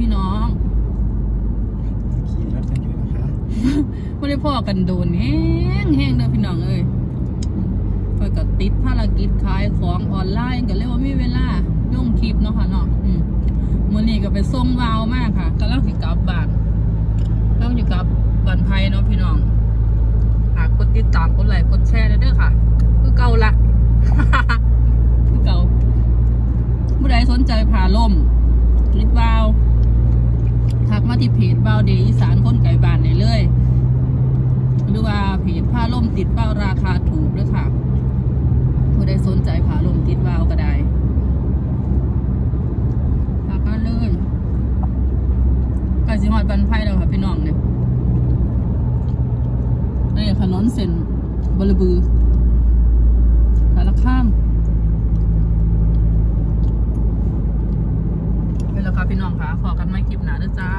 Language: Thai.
พี่น้องขี่รถกันอยู่นะคะไม่ได้พ่อกันโดนแห้งแห้งเด้อพี่น้องเอ้ยคอยกับติดภารกิจขายของออนไลน์ก็เลยว่ามีเวลาลงคลิปเนาะค่ะเนาะอืมมื้อนี้ก็ไปส่งวาวมากค่ะกำลังสิกลับบ้านกำลังอยู่กับบ้านไผเนาะพี่น้องฝากกดติดตามกดไลค์กดแชร์ด้วยเด้อค่ะ คือเก่าละคือเก่าผู้ใดสนใจผ่าล่มลิดวาวทักมาที่ เพจเบาเดย์อีสานคนไก่บานได้เลย หรือว่าเพจผ้าล่มติดเป้าราคาถูกด้วยค่ะผู้ใดสนใจผ้าล่มติดเป้าก็ได้ทักมาเลยกาสิฮอดบันไพ่แล้วค่ะพี่น้องเนี่ยนี่ถนนเส้นบลบือสารข้ามไปแล้วครับพี่น้องค่ะขอกันไม่คลิปหนาเด้อจ้า